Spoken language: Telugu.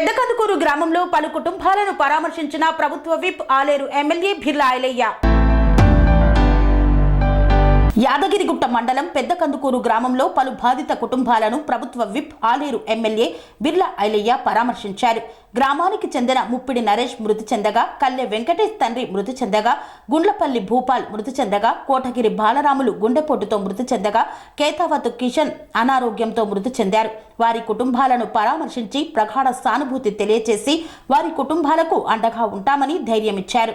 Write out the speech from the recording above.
పెద్దకందుకూరు గ్రామంలో పలు కుటుంబాలను పరామర్శించిన ప్రభుత్వ విప్ ఆలేరు ఎమ్మెల్యే బిర్లా ఐలయ్య యాదగిరిగుట్ట మండలం పెద్ద కందుకూరు గ్రామంలో పలు బాధిత కుటుంబాలను ప్రభుత్వ విప్ ఆలేరు ఎమ్మెల్యే బిర్లా ఐలయ్య పరామర్శించారు. గ్రామానికి చెందిన ముప్పిడి నరేష్ మృతి చెందగా కల్లె వెంకటేష్ తండ్రి మృతి చెందగా గుండ్లపల్లి భూపాల్ మృతి చెందగా కోటగిరి బాలరాములు గుండెపోటుతో మృతి చెందగా కేతావత్ కిషన్ అనారోగ్యంతో మృతి చెందారు. వారి కుటుంబాలను పరామర్శించి ప్రగాఢ సానుభూతి తెలియజేసి వారి కుటుంబాలకు అండగా ఉంటామని ధైర్యమిచ్చారు.